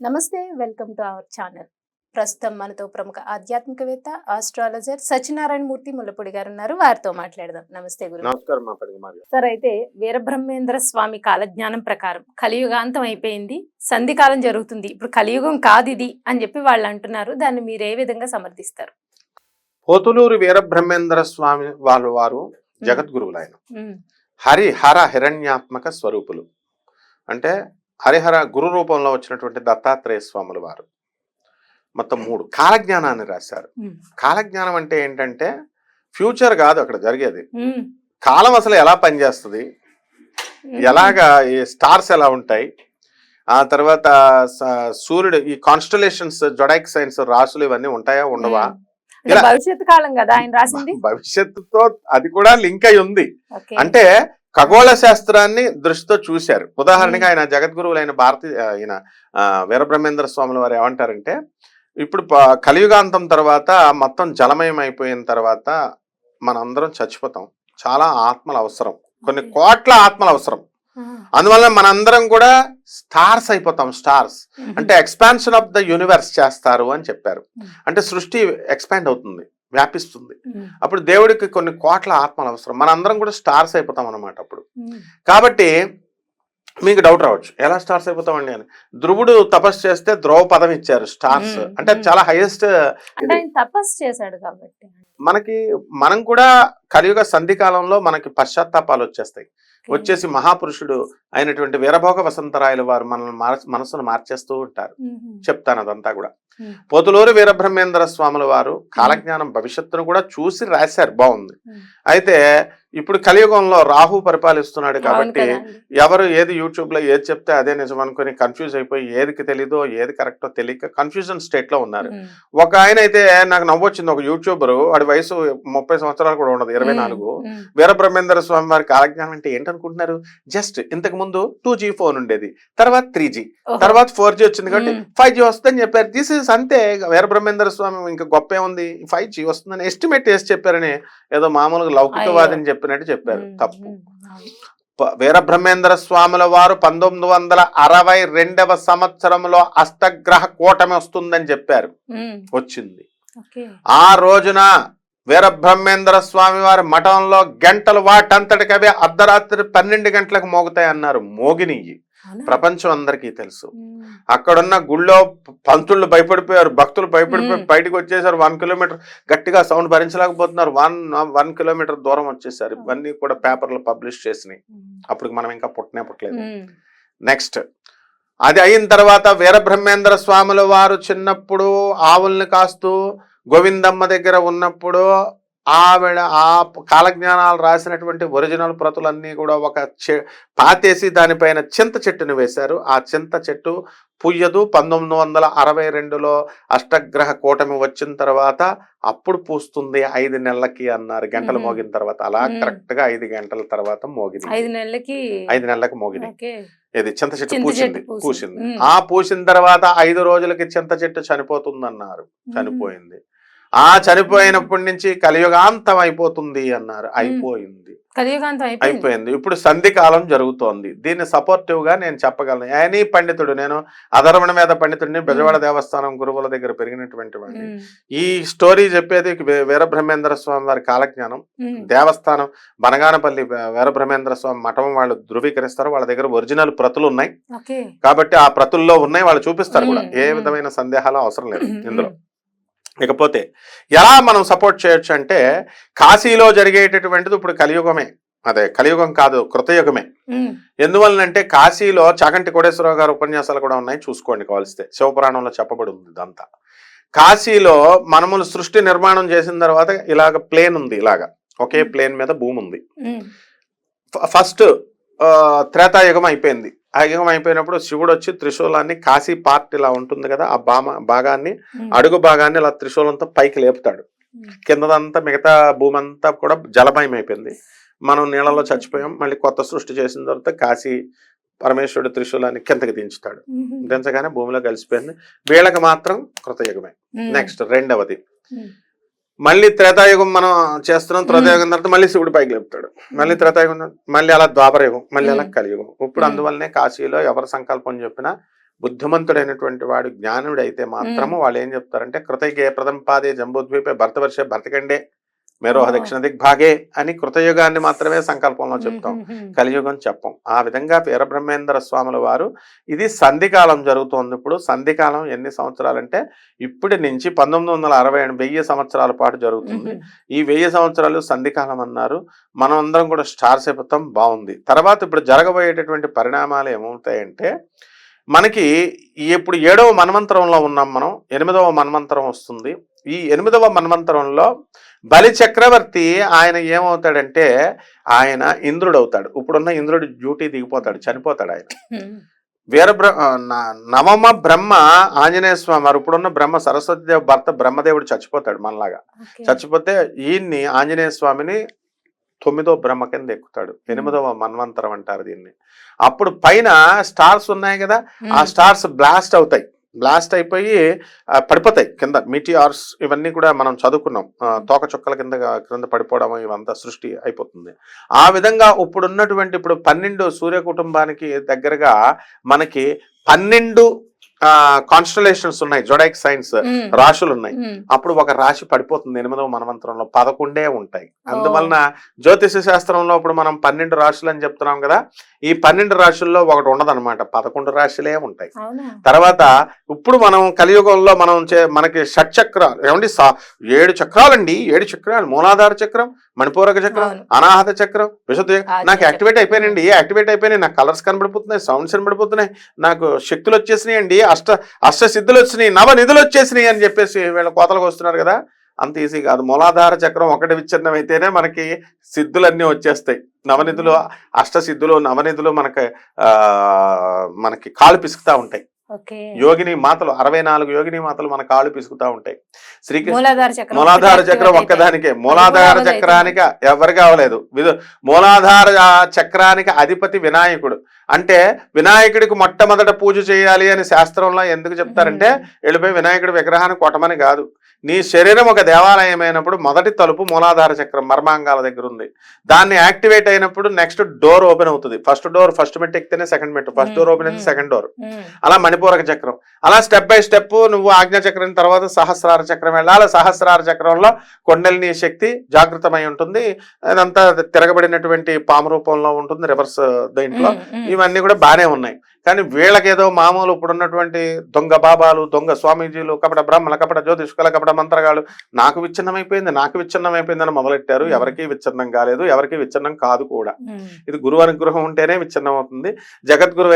నమస్తే welcome to our channel. ప్రస్తుతం మనతో ప్రముఖ ఆధ్యాత్మికవేత్త ఆస్ట్రాలజర్ సత్యనారాయణ మూర్తి ముల్లపూడి గారు ఉన్నారు వారితో మాట్లాడదాం. నమస్తే గురు. నమస్కారం సార్ అయితే వీరబ్రహ్మేంద్ర స్వామి కాలజ్ఞానం ప్రకారం కలియుగాంతం అయిపోయింది. సంధికాలం జరుగుతుంది. ఇప్పుడు కలియుగం కాదు ఇది అని చెప్పి వాళ్ళు అంటున్నారు. దాన్ని మీరు ఏ విధంగా సమర్థిస్తారు? పోతులూరు వీరబ్రహ్మేంద్ర స్వామి వాళ్ళు వారు జగద్గురువులు ఆయన. హరి హర హిరణ్యాత్మక స్వరూపులు. అంటే హరిహర గురు రూపంలో వచ్చినటువంటి దత్తాత్రేయ స్వాములు వారు. మొత్తం మూడు. కాలజ్ఞానాన్ని రాశారు. కాలజ్ఞానం అంటే ఏంటంటే ఫ్యూచర్ కాదు అక్కడ జరిగేది. కాలం అసలు ఎలా పనిచేస్తుంది? ఎలాగా ఈ స్టార్స్ ఎలా ఉంటాయి? ఆ తర్వాత సూర్యుడు ఈ కాన్స్టలేషన్స్ జొడైక్ సైన్స్ రాసులు ఇవన్నీ ఉంటాయా ఉండవా? భవిష్యత్తు కాలం కదా ఆయన రాసింది? భవిష్యత్తుతో అది కూడా లింక్ అయి ఉంది. అంటే ఖగోళ శాస్త్రాన్ని దృష్టితో చూశారు. ఉదాహరణగా ఆయన జగద్గురువులైన భారతీ ఆయన వీరబ్రహ్మేంద్ర స్వాముల వారు ఏమంటారంటే ఇప్పుడు కలియుగాంతం తర్వాత మొత్తం జలమయం అయిపోయిన తర్వాత మనందరం చచ్చిపోతాం. చాలా ఆత్మలు అవసరం. కొన్ని. కోట్ల ఆత్మలు అవసరం. అందువల్ల మనందరం కూడా స్టార్స్ అయిపోతాం స్టార్స్. అంటే ఎక్స్పాన్షన్ ఆఫ్ ద యూనివర్స్ చేస్తారు అని చెప్పారు. అంటే సృష్టి ఎక్స్పాండ్ అవుతుంది. వ్యాపిస్తుంది. అప్పుడు దేవుడికి కొన్ని కోట్ల ఆత్మలు అవసరం. మనందరం కూడా స్టార్స్ అయిపోతాం అనమాట అప్పుడు. కాబట్టి మీకు డౌట్ రావచ్చు. ఎలా స్టార్స్ అయిపోతామండి అని. ధ్రువుడు తపస్సు చేస్తే ధ్రువ పదం ఇచ్చారు స్టార్స్. అంటే. చాలా హైయెస్ట్ తపస్సు చేశాడు కాబట్టి. మనకి మనం కూడా కలియుగ సంధి కాలంలో మనకి పశ్చాత్తాపాలు వచ్చేస్తాయి. వచ్చేసి మహాపురుషుడు అయినటువంటి వీరభోగ వసంతరాయలు వారు మనల్ని మనసును మార్చేస్తూ ఉంటారు. చెప్తాను అదంతా కూడా. పోతులూరు వీరబ్రహ్మేంద్ర స్వాముల వారు కాలజ్ఞానం భవిష్యత్తును కూడా చూసి రాశారు. బాగుంది. అయితే ఇప్పుడు కలియుగంలో రాహు పరిపాలిస్తున్నాడు కాబట్టి. ఎవరు ఏది యూట్యూబ్లో ఏది చెప్తే అదే నిజం అనుకుని కన్ఫ్యూజ్ అయిపోయి ఏదికి తెలీదో ఏది కరెక్టో తెలియక కన్ఫ్యూజన్ స్టేట్లో ఉన్నారు. ఒక ఆయన అయితే నాకు నవ్వొచ్చింది ఒక యూట్యూబర్ వాడి వయసు ముప్పై సంవత్సరాలు కూడా ఉండదు ఇరవై నాలుగు. వీరబ్రహ్మేంద్ర స్వామి వారి కాలజ్ఞానం అంటే ఏంటనుకుంటున్నారు? జస్ట్ ఇంతకు ముందు టూ జీ ఫోన్ ఉండేది తర్వాత త్రీ. తర్వాత ఫోర్ జీ వచ్చింది కాబట్టి. ఫైవ్ జీ వస్తుందని చెప్పారు. దిస్ ఇస్ అంతే వీరబ్రహ్మేంద్ర స్వామి ఇంకా గొప్ప ఏముంది ఫైవ్ జీ వస్తుందని ఎస్టిమేట్ చేసి చెప్పారని ఏదో మామూలుగా లౌకికవాదని చెప్పినట్టు చెప్పారు. తప్పు. వీరబ్రహ్మేంద్ర స్వాముల వారు పంతొమ్మిది వందల అరవై రెండవ సంవత్సరంలో అష్టగ్రహ కూటమి వస్తుందని చెప్పారు. వచ్చింది. ఆ రోజున వీరబ్రహ్మేంద్ర స్వామి వారి మఠంలో గంటలు వాటంతటికవే అర్ధరాత్రి పన్నెండు గంటలకు మోగుతాయి అన్నారు మోగినియ్యి? ప్రపంచం అందరికీ తెలుసు. అక్కడున్న గుళ్ళో పంతుళ్ళు భయపడిపోయారు భక్తులు భయపడిపోయి. బయటకు వచ్చేసారు వన్ కిలోమీటర్ గట్టిగా సౌండ్ భరించలేకపోతున్నారు. వన్ వన్ కిలోమీటర్ దూరం వచ్చేసారు. ఇవన్నీ కూడా పేపర్లు పబ్లిష్ చేసినాయి. అప్పుడు మనం ఇంకా పుట్టనే పుట్టలేదు. నెక్స్ట్. అది అయిన తర్వాత వీరబ్రహ్మేంద్ర స్వాముల వారు చిన్నప్పుడు ఆవుల్ని కాస్తూ గోవిందమ్మ దగ్గర ఉన్నప్పుడు ఆవిడ ఆ కాలజ్ఞానాలు రాసినటువంటి ఒరిజినల్ ప్రతులన్నీ కూడా ఒక పాతేసి దానిపైన చింత చెట్టుని వేశారు. ఆ చింత చెట్టు పుయ్యదు. పంతొమ్మిది వందల అరవై రెండులో అష్టగ్రహ కూటమి వచ్చిన తర్వాత అప్పుడు పూస్తుంది ఐదు నెలలకి అన్నారు. గంటలు. మోగిన తర్వాత అలా. కరెక్ట్గా ఐదు గంటల తర్వాత మోగింది ఐదు నెలలకి ఐదు నెలలకు మోగింది ఇది చింత చెట్టు పూసింది పూసింది. ఆ పూసిన తర్వాత ఐదు రోజులకి చింత చెట్టు చనిపోతుందన్నారు. చనిపోయింది. ఆ చనిపోయినప్పటి నుంచి కలియుగాంతం అయిపోతుంది అన్నారు. అయిపోయింది. కలియుగాంతం అయిపోయింది. ఇప్పుడు సంధి కాలం జరుగుతోంది. దీన్ని సపోర్టివ్గా నేను చెప్పగలను. ఎనీ పండితుడు నేను అధర్వణ మీద పండితుడిని బెజవాడ దేవస్థానం గురువుల దగ్గర పెరిగినటువంటి వాడిని. ఈ స్టోరీ చెప్పేది వీరబ్రహ్మేంద్ర స్వామి వారి కాలజ్ఞానం. దేవస్థానం బనగానపల్లి వీరబ్రహ్మేంద్ర స్వామి మఠం వాళ్ళు ధృవీకరిస్తారు. వాళ్ళ దగ్గర ఒరిజినల్ ప్రతులు ఉన్నాయి. కాబట్టి ఆ ప్రతుల్లో ఉన్నాయి. వాళ్ళు చూపిస్తారు కూడా. ఏ. విధమైన సందేహాలు అవసరం లేదు ఇందులో. ఇకపోతే ఎలా మనం సపోర్ట్ చేయొచ్చు అంటే కాశీలో జరిగేటటువంటిది ఇప్పుడు కలియుగమే. అదే కలియుగం కాదు కృతయుగమే. ఎందువలనంటే కాశీలో చాగంటి కోటేశ్వరరావు గారి ఉపన్యాసాలు కూడా ఉన్నాయి చూసుకోండి కావలిస్తే. శివపురాణంలో చెప్పబడి ఉంది ఇదంతా. కాశీలో మనములు సృష్టి నిర్మాణం చేసిన తర్వాత ఇలాగ ప్లేన్ ఉంది ఇలాగ. ఒకే ప్లేన్ మీద భూమి ఉంది ఫస్ట్ త్రేతాయుగం అయిపోయింది. ఆ యుగం అయిపోయినప్పుడు శివుడు వచ్చి త్రిశూలాన్ని కాశీ పార్ట్ ఇలా ఉంటుంది కదా ఆ బామ భాగాన్ని అడుగు భాగాన్ని ఇలా త్రిశూలంతో పైకి లేపుతాడు. కిందదంతా మిగతా భూమి అంతా కూడా జలమయం అయిపోయింది. మనం నీళ్ళలో చచ్చిపోయాం మళ్ళీ కొత్త సృష్టి చేసిన తర్వాత కాశీ పరమేశ్వరుడు త్రిశూలాన్ని కిందకి దించుతాడు. దించగానే భూమిలో కలిసిపోయింది. వీళ్ళకి మాత్రం కృతయుగమే. నెక్స్ట్ రెండవది. మళ్ళీ త్రేతాయుగం మనం చేస్తున్నాం త్రేతాయుగం తర్వాత మళ్ళీ శివుడు పైకి లేపుతాడు. మళ్ళీ త్రేతాయుగం మళ్ళీ అలా ద్వాపరయుగం మళ్ళీ అలా. కలియుగం. ఇప్పుడు. అందువల్లనే కాశీలో ఎవరు సంకల్పం చెప్పినా బుద్ధిమంతుడైనటువంటి వాడు జ్ఞానుడైతే మాత్రము వాళ్ళు ఏం చెప్తారంటే కృతయుగే ప్రథమ పాదే జంబూద్వీపే భరతవర్షే భరతకండే మేరోహ. దక్షిణ దిగ్భాగే అని కృతయుగాన్ని మాత్రమే సంకల్పంలో చెప్తాం. కలియుగం చెప్పం. ఆ విధంగా వీరబ్రహ్మేంద్ర స్వాముల వారు ఇది సంధికాలం జరుగుతోంది. ఇప్పుడు సంధికాలం ఎన్ని సంవత్సరాలంటే ఇప్పటి నుంచి పంతొమ్మిది వందల అరవై వెయ్యి సంవత్సరాల పాటు జరుగుతుంది. ఈ వెయ్యి సంవత్సరాలు సంధికాలం అన్నారు. మనం అందరం కూడా స్టార్స్ అయిపోతాం. బాగుంది. తర్వాత ఇప్పుడు జరగబోయేటటువంటి పరిణామాలు ఏమవుతాయంటే మనకి ఇప్పుడు ఏడవ మన్వంతరంలో ఉన్నాం మనం ఎనిమిదవ మన్వంతరం వస్తుంది. ఈ ఎనిమిదవ మన్వంతరంలో బలి చక్రవర్తి ఆయన ఏమవుతాడంటే ఆయన ఇంద్రుడు అవుతాడు ఇప్పుడున్న ఇంద్రుడు డ్యూటీ దిగిపోతాడు చనిపోతాడు ఆయన. వీరబ్ర నవమ బ్రహ్మ ఆంజనేయ స్వామి వారు ఇప్పుడున్న బ్రహ్మ సరస్వతి భర్త బ్రహ్మదేవుడు చచ్చిపోతాడు మనలాగా. చచ్చిపోతే ఈయన్ని ఆంజనేయ స్వామిని తొమ్మిదో బ్రహ్మ కింద ఎక్కుతాడు. ఎనిమిదవ మన్వంతరం అంటారు దీన్ని. అప్పుడు పైన స్టార్స్ ఉన్నాయి కదా ఆ స్టార్స్ బ్లాస్ట్ అవుతాయి. బ్లాస్ట్ అయిపోయి పడిపోతాయి కింద. మిటిఆర్స్ ఇవన్నీ కూడా మనం చదువుకున్నాం. తోక చుక్కల కింద క్రింద పడిపోవడం ఇవంతా సృష్టి అయిపోతుంది. ఆ విధంగా ఇప్పుడు ఉన్నటువంటి ఇప్పుడు పన్నెండు సూర్య కుటుంబానికి దగ్గరగా మనకి పన్నెండు కాన్స్టలేషన్స్ ఉన్నాయి జొడైక్ సైన్స్ రాశులు ఉన్నాయి అప్పుడు ఒక రాశి పడిపోతుంది ఎనిమిదవ మనమంత్రంలో పదకొండే ఉంటాయి. అందువలన జ్యోతిష శాస్త్రంలో ఇప్పుడు మనం పన్నెండు రాశులు అని చెప్తున్నాం కదా ఈ పన్నెండు రాశుల్లో ఒకటి ఉండదన్నమాట పదకొండు రాశులే ఉంటాయి. తర్వాత ఇప్పుడు మనం కలియుగంలో మనం చే- మనకి షట్చక్రాలు ఏమండి ఏడు చక్రాలండి ఏడు చక్రాలు మూలాధార చక్రం మణిపూరక చక్రం. అనాహత చక్రం విశుద్ధ నాకు. యాక్టివేట్ అయిపోయినండి యాక్టివేట్ అయిపోయినాయి? నాకు కలర్స్ కనబడిపోతున్నాయి సౌండ్స్ కనబడిపోతున్నాయి నాకు శక్తులు వచ్చేసినాయి అండి అష్ట అష్ట సిద్ధులు వచ్చినాయి నవ నిధులు వచ్చేసినాయి అని చెప్పేసి వీళ్ళ కోతలకు వస్తున్నారు కదా. అంత ఈజీ కాదు. మూలాధార చక్రం ఒకటి విచ్ఛిన్నం అయితేనే మనకి సిద్ధులన్నీ వచ్చేస్తాయి. నవనిధులు అష్ట సిద్ధులు నవనిధులు మనకి మనకి కాలు పిసుకుతా ఉంటాయి. యోగిని మాతలు అరవై నాలుగు యోగిని మాతలు మన కాళ్ళు పిసుకుతా ఉంటాయి. శ్రీకృష్ణ మూలాధార చక్రం ఒక్కదానికే. మూలాధార చక్రానికి ఎవరికి అవ్వలేదు విదు మూలాధార చక్రానికి అధిపతి వినాయకుడు. అంటే వినాయకుడికి మొట్టమొదట పూజ చేయాలి అని శాస్త్రంలో ఎందుకు చెప్తారంటే వెళ్ళిపోయి వినాయకుడి విగ్రహాన్ని కొట్టమని కాదు. నీ శరీరం ఒక దేవాలయం అయినప్పుడు మొదటి తలుపు మూలాధార చక్రం మర్మాంగాల దగ్గర ఉంది. దాన్ని యాక్టివేట్ అయినప్పుడు నెక్స్ట్ డోర్ ఓపెన్ అవుతుంది. ఫస్ట్ డోర్ ఫస్ట్ మెట్ ఎక్కితేనే సెకండ్ మెట్ ఫస్ట్ డోర్ ఓపెన్ అయితే. Second door. అలా మణిపూరక చక్రం. అలా స్టెప్ బై స్టెప్ నువ్వు ఆజ్ఞా చక్రం తర్వాత సహస్రార చక్రం వెళ్ళాలి. సహస్రార చక్రంలో కొండలిని శక్తి జాగృతమై ఉంటుంది. అదంతా తిరగబడినటువంటి పాము రూపంలో ఉంటుంది రివర్స్ దీంట్లో. ఇవన్నీ కూడా బాగానే ఉన్నాయి. కానీ వీళ్ళకేదో మామూలు ఇప్పుడున్నటువంటి దొంగ బాబాలు దొంగ స్వామీజీలు కపట బ్రాహ్మణ కపట జ్యోతిష్కుల కపట మంత్రగాళ్ళు నాకు విచ్ఛిన్నమైపోయింది నాకు విచ్ఛిన్నమైపోయిందని మొదలెట్టారు Hmm. ఎవరికి విచ్ఛిన్నం కాలేదు ఎవరికి విచ్ఛిన్నం కాదు కూడా ఉమ్. ఇది గురువు అనుగ్రహం ఉంటేనే విచ్ఛిన్నం అవుతుంది జగద్గురు